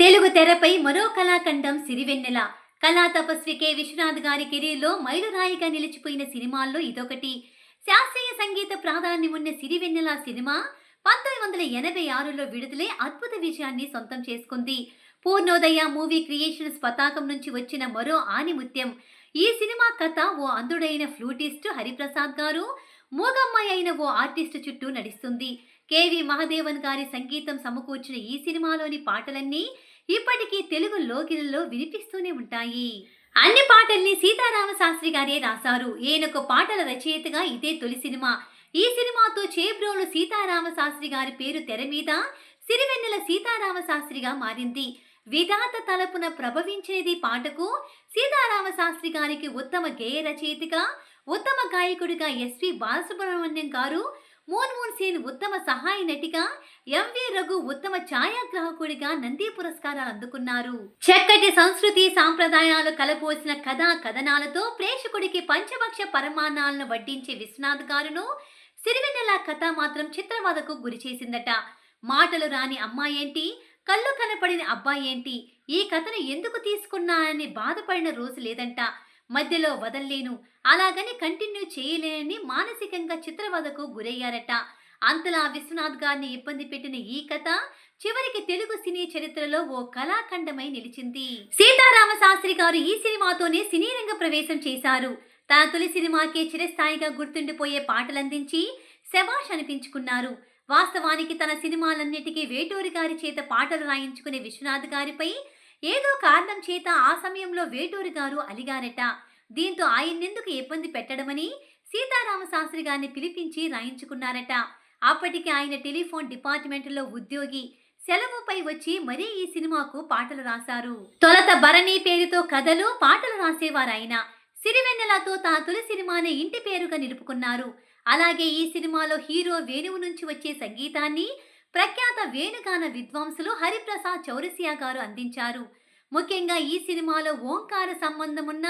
తెలుగు తెరపై మరో కళాఖండం సిరివెన్నెల. కళా తపస్వి కె. విశ్వనాథ్ గారి కెరీర్లో మైలురాయిగా నిలిచిపోయిన సినిమాల్లో ఇదొకటి. శాస్త్రీయ సంగీత ప్రాధాన్యం ఉన్న సిరివెన్నెల సినిమా పంతొమ్మిది వందల ఎనభై ఆరులో విడుదలై అద్భుత విజయాన్ని సొంతం చేసుకుంది. పూర్ణోదయ మూవీ క్రియేషన్స్ పతాకం నుంచి వచ్చిన మరో ఆనిముత్యం. ఈ సినిమా కథ ఓ అందుడైన ఫ్లూటిస్ట్ హరిప్రసాద్ గారు మూగమ్మాయి అయిన ఓ ఆర్టిస్ట్ చుట్టూ నడుస్తుంది. కేవి మహదేవన్ గారి సంగీతం సమకూర్చిన ఈ సినిమాలోని పాటలన్నీ ఇప్పటికీ తెలుగు లోకిలలో వినిపిస్తూనే ఉంటాయి. అన్ని పాటల్ని సీతారామ శాస్త్రి గారే రాశారు. ఈయనకు పాటల రచయితగా ఇదే తొలి సినిమా. ఈ సినిమాతో చేబ్రోలు సీతారామ శాస్త్రి గారి పేరు తెర మీద సిరివెన్నెల సీతారామ శాస్త్రిగా మారింది. విధాత తలపున ప్రభవించేది పాటకు సీతారామ శాస్త్రి గారికి ఉత్తమ గేయ రచయితగా ఉత్తమ గాయకుడిగా ఎస్వి బాలసుబ్రహ్మణ్యం గారు మోన్మోహన్ సేన్ ఉత్తమ సహాయ నటిగా ఎంవి రఘు ఉత్తమ ఛాయాగ్రాహకుడిగా నంది పురస్కారాలు అందుకున్నారు. చక్కటి సంస్కృతి సాంప్రదాయాలు కలపోసిన కథా కథనాలతో ప్రేక్షకుడికి పంచభక్ష పరమాణాలను వడ్డించే విశ్వనాథ్ గారును సిరివెన్నెల కథ మాత్రం చిత్రవాదకు గురి చేసిందట. మాటలు రాని అమ్మాయేంటి కళ్ళు కనపడిన అబ్బాయేంటి ఈ కథను ఎందుకు తీసుకున్నానని బాధపడిన రోజు లేదంట. మధ్యలో వదల్లేను. అలాగని కంటిన్యూ చేయలేనని మానసికంగా చిత్రవదకు గురయ్యారట. అంతలా విశ్వనాథ్ గారిని ఇబ్బంది పెట్టిన ఈ కథ చివరికి తెలుగు సినీ చరిత్రలో ఓ కళాఖండమై నిలిచింది. సీతారామ శాస్త్రి గారు ఈ సినిమాతోనే సినీ రంగ ప్రవేశం చేశారు. తన తొలి సినిమాకే చిరస్థాయిగా గుర్తుండిపోయే పాటలందించి శబాష్ అనిపించుకున్నారు. వాస్తవానికి తన సినిమాలన్నిటికీ వేటూరి గారి చేత పాటలు రాయించుకునే విశ్వనాథ్ గారిపై ఏదో కారణం చేత ఆ సమయంలో వేటూరి గారు అలిగారట. దీంతో ఆయన్నెందుకు ఇబ్బంది పెట్టడమని సీతారామ శాస్త్రి గారిని పిలిపించి రాయించుకున్నారట. అప్పటికి ఆయన టెలిఫోన్ డిపార్ట్మెంట్లో ఉద్యోగి సెలవుపై వచ్చి మరీ ఈ సినిమాకు పాటలు రాశారు. తొలత భరణి పేరుతో కథలు పాటలు రాసేవారు ఆయన సిరివెన్నెలతో తన తొలి సినిమాని ఇంటి పేరుగా నిలుపుకున్నారు. అలాగే ఈ సినిమాలో హీరో వేణువు నుంచి వచ్చే సంగీతాన్ని ప్రఖ్యాత వేణుగాన విద్వాంసులు హరిప్రసాద్ చౌరసియా గారు అందించారు. ముఖ్యంగా ఈ సినిమాలో ఓంకార సంబంధమున్న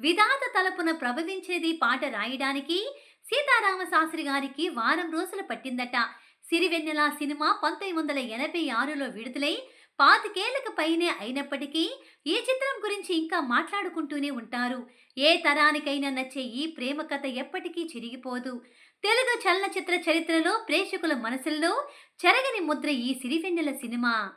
విధాత తలపున ప్రభవించేది పాట రాయడానికి సీతారామ శాస్త్రి గారికి వారం రోజులు పట్టిందట. సిరివెన్నెల సినిమా పంతొమ్మిది వందల ఎనభై ఆరులో విడుదలై పాతికేళ్ళకు పైనే అయినప్పటికీ ఈ చిత్రం గురించి ఇంకా మాట్లాడుకుంటూనే ఉంటారు. ఏ తరానికైనా నచ్చే ఈ ప్రేమ కథ ఎప్పటికీ చిరిగిపోదు. తెలుగు చలనచిత్ర చరిత్రలో ప్రేక్షకుల మనసుల్లో చెరగని ముద్ర ఈ సిరివెన్నెల సినిమా.